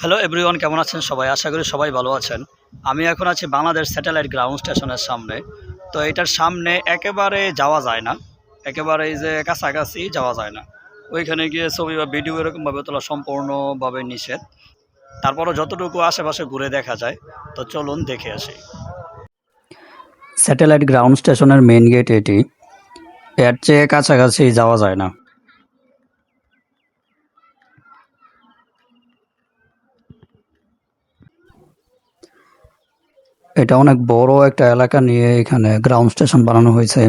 Hello everyone কেমন আছেন সবাই? আশা করি সবাই ভালো আছেন। আমি এখন আছি বাংলাদেশ স্যাটেলাইট গ্রাউন্ড স্টেশনের সামনে। তো এটার সামনে একেবারে যাওয়া যায় না। একেবারে যে কাছাকাছি যাওয়া যায় না। ওইখানে গিয়ে ছবি বা ভিডিও এরকমভাবে তোলা সম্পূর্ণভাবে নিষেধ। তারপরও যতটুকু আশেপাশে ঘুরে দেখা যায়, তো চলুন দেখে আসি। স্যাটেলাইট গ্রাউন্ড স্টেশনের মেন গেট এটি। এর চেয়ে কাছাকাছি যাওয়া যায় না। এটা অনেক বড় একটা এলাকা নিয়ে এখানে গ্রাউন্ড স্টেশন বানানো হয়েছে।